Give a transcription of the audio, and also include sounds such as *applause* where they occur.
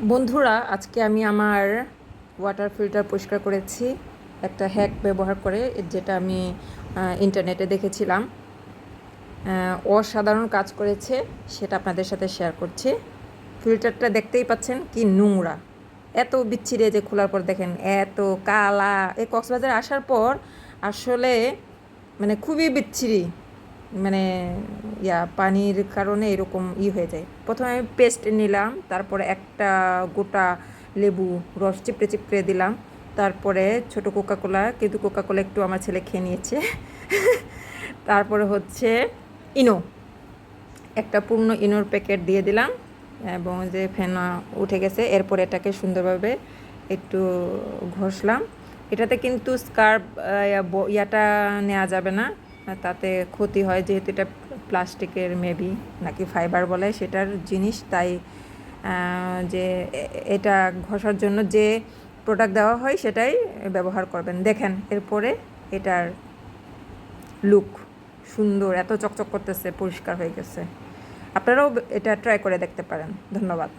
বন্ধুরা, আজকে আমি আমার ওয়াটার ফিল্টার পরিষ্কার করেছি, একটা হ্যাক ব্যবহার করে, যেটা আমি ইন্টারনেটে দেখেছিলাম। অসাধারণ কাজ করেছে, সেটা আপনাদের সাথে শেয়ার করছি। ফিল্টারটা দেখতেই পাচ্ছেন কি নোংরা। এত বিচ্ছিরি যে খোলার পর দেখেন, এত কালা। এই কক্সবাজার আসার পর আসলে মানে খুবই বিচ্ছিরি। মানে ইয়া, পানির কারণে এরকম ই হয়ে যায়। প্রথমে আমি পেস্ট নিলাম, তারপরে একটা গোটা লেবু রস চিপড়ে চিপড়ে দিলাম। তারপরে ছোট কোকাকোলা, কিন্তু কোকাকোলা একটু আমার ছেলে খেয়ে নিয়েছে। *laughs* তারপরে হচ্ছে ইনো। একটা পূর্ণ ইনোর প্যাকেট দিয়ে দিলাম, এবং যে ফেনা উঠে গেছে, এরপর এটাকে সুন্দরভাবে একটু ঘষলাম। এটাতে কিন্তু স্কার্প ইয়াটা নেওয়া যাবে না। তাতে ক্ষতি হয়, যেহেতু এটা প্লাস্টিকের মেবি নাকি ফাইবার বলে সেটার জিনিস। তাই যে এটা ঘষার জন্য যে প্রোডাক্ট দেওয়া হয় সেটাই ব্যবহার করবেন। দেখেন, এরপরে এটার লুক সুন্দর, এত চকচক করতেছে, পরিষ্কার হয়ে গেছে। আপনারাও এটা ট্রাই করে দেখতে পারেন। ধন্যবাদ।